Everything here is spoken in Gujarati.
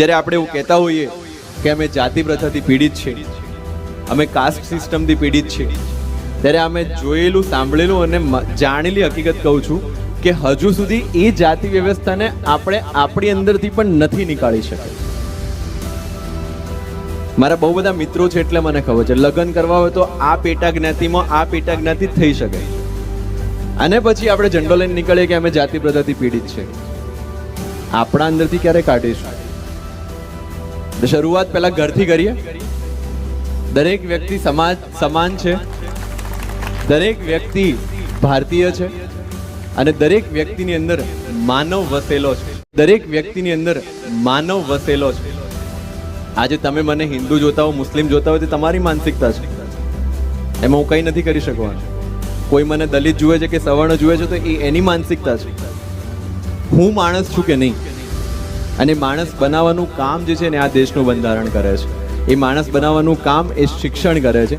જ્યારે આપણે એવું કહેતા હોઈએ કે અમે જાતિ પ્રથાથી પીડિત છીએ, અમે કાસ્ટ સિસ્ટમથી પીડિત છીએ, ત્યારે અમે જોયેલું, સાંભળેલું અને જાણેલી હકીકત કહું છું કે હજુ સુધી એ જાતિ વ્યવસ્થાને આપણે આપણી અંદરથી પણ નથી નીકાળી શકે મારા બહુ બધા મિત્રો છે એટલે મને ખબર છે. લગ્ન કરવા હોય તો આ પેટા જ્ઞાતિમાં આ પેટા જ્ઞાતિ થઈ શકે. અને પછી આપણે ઝંડો લઈને નીકળીએ કે અમે જાતિ પ્રથાથી પીડિત છે આપણા અંદરથી ક્યારે કાઢીશું? શરૂઆત પહેલા ઘરથી કરીએ. દરેક વ્યક્તિ સમાજ સમાન છે. દરેક વ્યક્તિ ભારતીય છે. અને દરેક વ્યક્તિની અંદર માનવ વસેલો છે. દરેક વ્યક્તિની અંદર માનવ વસેલો છે. આજે તમે મને હિન્દુ જોતા હો, મુસ્લિમ જોતા હોય તે તમારી માનસિકતા છે. એમાં હું કંઈ નથી કરી શકવાનું. કોઈ મને દલિત જુએ છે કે સવર્ણ જુએ છે તો એ એની માનસિકતા છે. હું માણસ છું કે નહીં? અને માણસ બનાવવાનું કામ જે છે ને આ દેશનું બંધારણ કરે છે. એ માણસ બનાવવાનું કામ એ શિક્ષણ કરે છે.